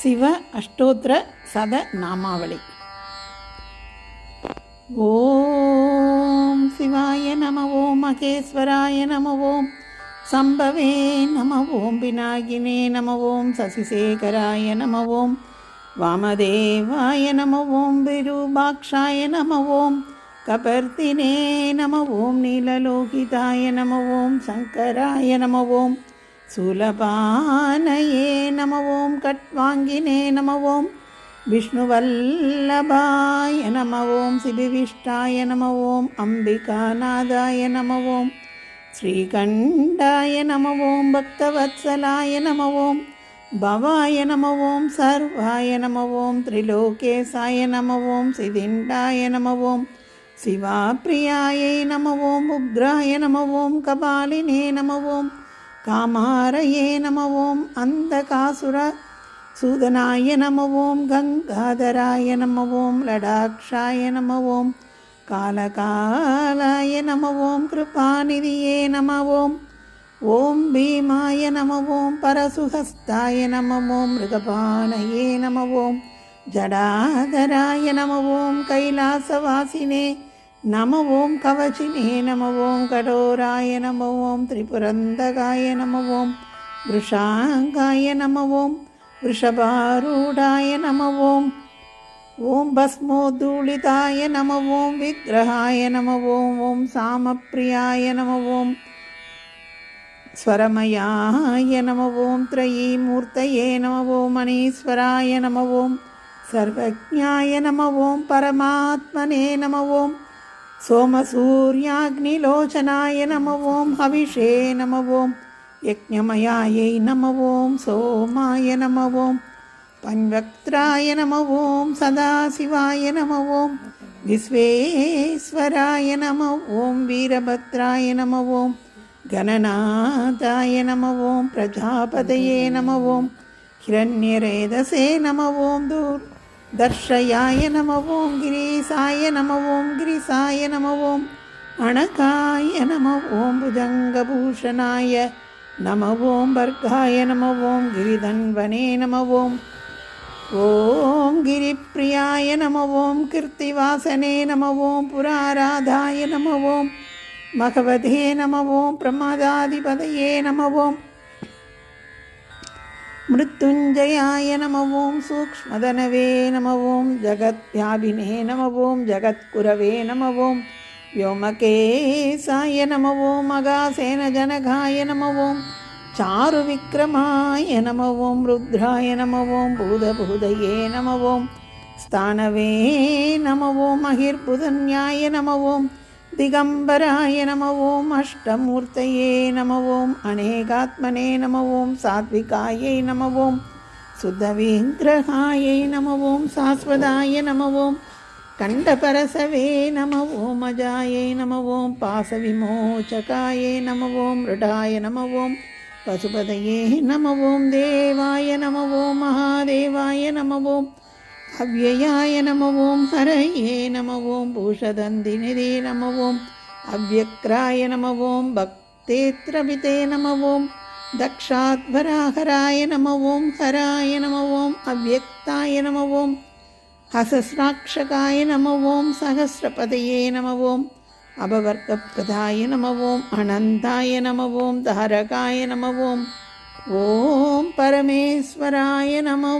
சிவ அஷ்டோத்திர சத நாமாவளி. ஓம் சிவாய நம ஓம் மகேஸ்வராய நம ஓம் சம்பவே நம ஓம் விநாயகினே நம ஓம் சசிசேகராய நம ஓம் வாமதேவாய நம ஓம் விரூபாக்ஷாய நம ஓம் கபர்த்தினே நம ஓம் நீலலோகிதாய நம ஓம் சங்கராய நம ஓம் சூலபானயே நம ஓம் கட்வாங்கினே நம ஓம் விஷ்ணுவல்லபாய நம ஓம் சிபிவிஷ்டாய நம ஓம் அம்பிகாநாதாய நம ஓம் ஸ்ரீகண்டாய நம ஓம் பக்தவத்சலாய நம ஓம் பவாய நம ஓம் சர்வாய நம ஓம் திரிலோகேசாய நம ஓம் சிதிண்டாய நம ஓம் சிவாப்பிரியாயை நம ஓம் உக்ராய நம ஓம் கபாலினே நம ஓம் காமாரையே நமவோம் அந்த காசுர சூதனாய நமவோம் கங்காதராய நமவோம் லடாக்ஷாய நமவோம் காலகாலாய நமவோம் கிருபாநிதியே நமவோம் ஓம் பீமாய நமவோம் பரசுகஸ்தாய நமவோம் மிருகபானையே நமவோம் ஜடாதராய நமவோம் கைலாசவாசினே நம ஓம் கவச்சினே நம ஓம் கடோராய நம ஓம் திரிபுரந்தகாய நம ஓம் விஷாங்காய நம ஓம் விஷபாரூடாய நம ஓம் ஓம் பஸ்மோதூளிதாய நம ஓம் விக்கிரகாய நம ஓம் ஓம் சாமப்பிரியாய நம ஓம் ஸ்வரமயாய நம ஓம் த்ரயீமூர்த்தயே நம ஓம் மணீஸ்வராய நம ஓம் சர்வஜாய நம ஓம் பரமாத்மனே நம ஓம் சோமசூர்யாக்னிலோச்சனாய நம ஓம் ஹவிஷே நம ஓம் யஜ்ஞமயாயை நம ஓம் சோமாய நம ஓம் பன்வக்திராய நம ஓம் சதாசிவாய நம ஓம் விஸ்வேஸ்வராய நம ஓம் வீரபத்ராய நம ஓம் கணநாதாய நம ஓம் பிரஜாபதயே நம ஓம் ஹிரண்யரேதசே நம ஓம் தூர் தர்ஷயாய நம ஓம் கிரீசாய நம ஓம் கிரீசாய நம ஓம் அணகாய நம ஓம் புஜங்கபூஷணாய நம ஓம் பர்காய நம ஓம் கிரிதன்வனே நம ஓம் ஓம் கிரிப்பிரியாய நம ஓம் கீர்த்திவாசனே நம ஓம் புராராதாய நம ஓம் மகவதே நம ஓம் பிரமாதாதிபதையே நம ஓம் मृत्युञ्जयाय नम ॐ सूक्ष्मदनवे नम ॐ जगत्याभिने नम ॐ जगत्कुरवे नम ॐ व्योमकेशाय नम ॐ मगासेनजनघाय नम ॐ चारुविक्रमाय नम ॐ रुद्राय नम ॐ भूतभूतये नम ॐ स्थानवे नम ॐ महिर्बुधन्याय नम ॐ திகம்பராய நம ஓம் அஷ்டமூர்த்தையே நம ஓம் அநேகாத்மனே நம ஓம் சாத்விகாயை நம ஓம் சுதவீந்திரகாயை நம ஓம் சாஸ்வதாய நம ஓம் கண்டபரசவே நம ஓம் அஜாயை நம ஓம் பாசவிமோச்சகாயை நம ஓம் ருடாய நம ஓம் பசுபதையே நம ஓம் தேவாய நம ஓம் மகாதேவாய நம ஓம் அவ்வயாய நம ஓம் ஹரையே நம ஓம் பூஷதந்தினிதே நம ஓம் அவ்வக்ராய நம ஓம் பக்தேத்ரபிதே நம ஓம் தக்ஷாத்வராஹராய நம ஓம் ஹராய நம ஓம் அவ்வக்தாய நம ஓம் ஹசஸ்ராட்சகாய நம ஓம் சகசிரபதையே நம ஓம் அபவர்க்கப்ரதாய நம ஓம் அனந்தாய நம ஓம் தாரகாய நம ஓம் ॐ परमेश्वराय नमो